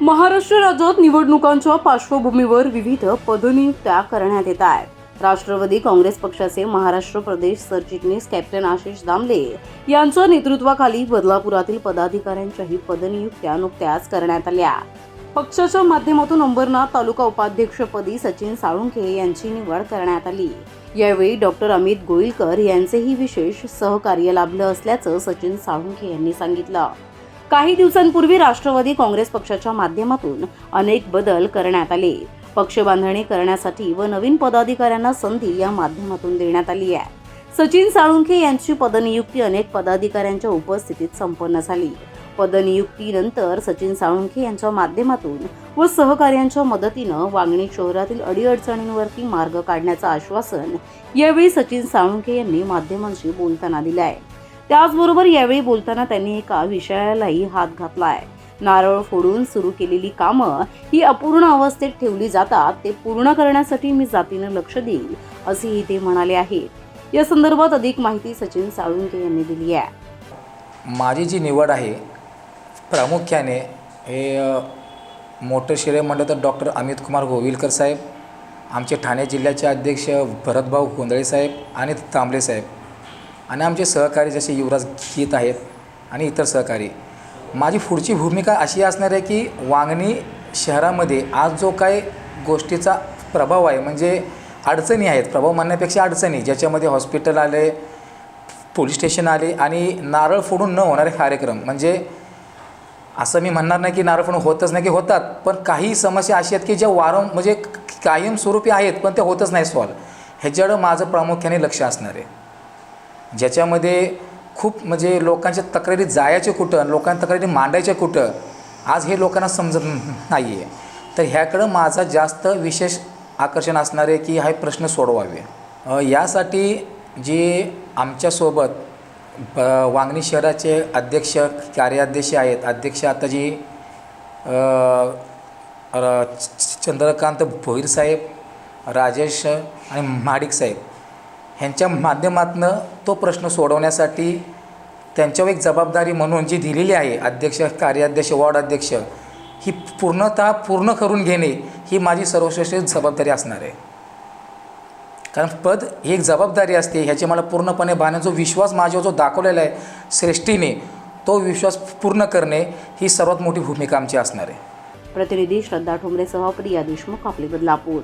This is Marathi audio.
महाराष्ट्र राज्यात निवडणुकांच्या पार्श्वभूमीवर विविध पदनियुक्त्या करण्यात येत आहेत. राष्ट्रवादी काँग्रेस पक्षाचे महाराष्ट्र प्रदेश सरचिटणीस कॅप्टन आशिष दामले यांच्या नेतृत्वाखाली बदलापुरातील पदाधिकाऱ्यांच्याही पदनियुक्त्या नुकत्याच करण्यात आल्या. पक्षाच्या माध्यमातून अंबरनाथ तालुका उपाध्यक्षपदी सचिन साळुंखे यांची निवड करण्यात आली. यावेळी डॉक्टर अमित गोईलकर यांचेही विशेष सहकार्य लाभलं असल्याचं सचिन साळुंखे यांनी सांगितलं. काही दिवसांपूर्वी राष्ट्रवादी काँग्रेस पक्षाच्या माध्यमातून अनेक बदल करण्यात आले. पक्ष बांधणी करण्यासाठी व नवीन पदाधिकाऱ्यांना संधी या माध्यमातून देण्यात आली आहे. सचिन साळुंखे यांची पदनियुक्ती अनेक पदाधिकाऱ्यांच्या उपस्थितीत संपन्न झाली. पदनियुक्तीनंतर सचिन साळुंखे यांच्या माध्यमातून व सहकार्यांच्या मदतीनं वांगणी शहरातील अडीअडचणींवरती मार्ग काढण्याचं आश्वासन यावेळी सचिन साळुंखे यांनी माध्यमांशी बोलताना दिलं आहे त्याचबरोबर यावेळी बोलताना त्यांनी एका विषयालाही हात घातला आहे नारळ फोडून सुरू केलेली कामं ही अपूर्ण अवस्थेत ठेवली जातात ते पूर्ण करण्यासाठी मी जातीनं लक्ष देईल असेही ते म्हणाले आहेत. या संदर्भात अधिक माहिती सचिन साळुंके यांनी दिली आहे. माझी जी निवड आहे प्रामुख्याने हे मोठं श्रेय म्हणलं तर डॉक्टर अमित कुमार गोविलकर साहेब आमचे ठाणे जिल्ह्याचे अध्यक्ष भरतभाऊ गोंधळे साहेब आणि तांबळे साहेब. आणि आमचे सहकारी जसे युवराज गीत आहेत आणि इतर सहकारी. माझी पुढची भूमिका अशी असणार आहे की वांगणी शहरामध्ये आज जो काय गोष्टीचा प्रभाव आहे म्हणजे अडचणी आहेत प्रभाव म्हणण्यापेक्षा अडचणी ज्याच्यामध्ये हॉस्पिटल आले पोलीस स्टेशन आले आणि नारळ फोडून न होणारे कार्यक्रम. म्हणजे असं मी म्हणणार नाही की नारळ फोडून होतच नाही की होतात पण काही समस्या अशी आहेत की ज्या वारं म्हणजे कायमस्वरूपी आहेत पण ते होतच नाही सॉल्व ह्याच्याकडं माझं प्रामुख्याने लक्ष असणार आहे. ज्याच्यामध्ये खूप म्हणजे लोकांच्या तक्रारी जायचे कुठं लोकांच्या तक्रारी मांडायच्या कुठं आज हे लोकांना समजत नाही आहे तर ह्याकडं माझा जास्त विशेष आकर्षण असणार आहे की हा प्रश्न सोडवावे. यासाठी जे आमच्यासोबत वांगणी शहराचे अध्यक्ष कार्याध्यक्ष आहेत. अध्यक्ष आता जी च- चंद्रकांत भोईर साहेब राजेश आणि महाडिक साहेब ह्यांच्या माध्यमातनं तो प्रश्न सोडवण्यासाठी त्यांच्यावर एक जबाबदारी म्हणून जी दिलेली आहे अध्यक्ष कार्याध्यक्ष वॉर्ड अध्यक्ष ही पूर्णतः पूर्ण करून घेणे ही माझी सर्वश्रेष्ठ जबाबदारी असणार आहे. कारण पद ही एक जबाबदारी असते ह्याची मला पूर्णपणे बांधण्याचा जो विश्वास माझ्यावर जो दाखवलेला आहे श्रेष्ठीने तो विश्वास पूर्ण करणे ही सर्वात मोठी भूमिका आमची असणार आहे. प्रतिनिधी श्रद्धा ठोंबरेसह प्रिया देशमुख आपले बदलापूर.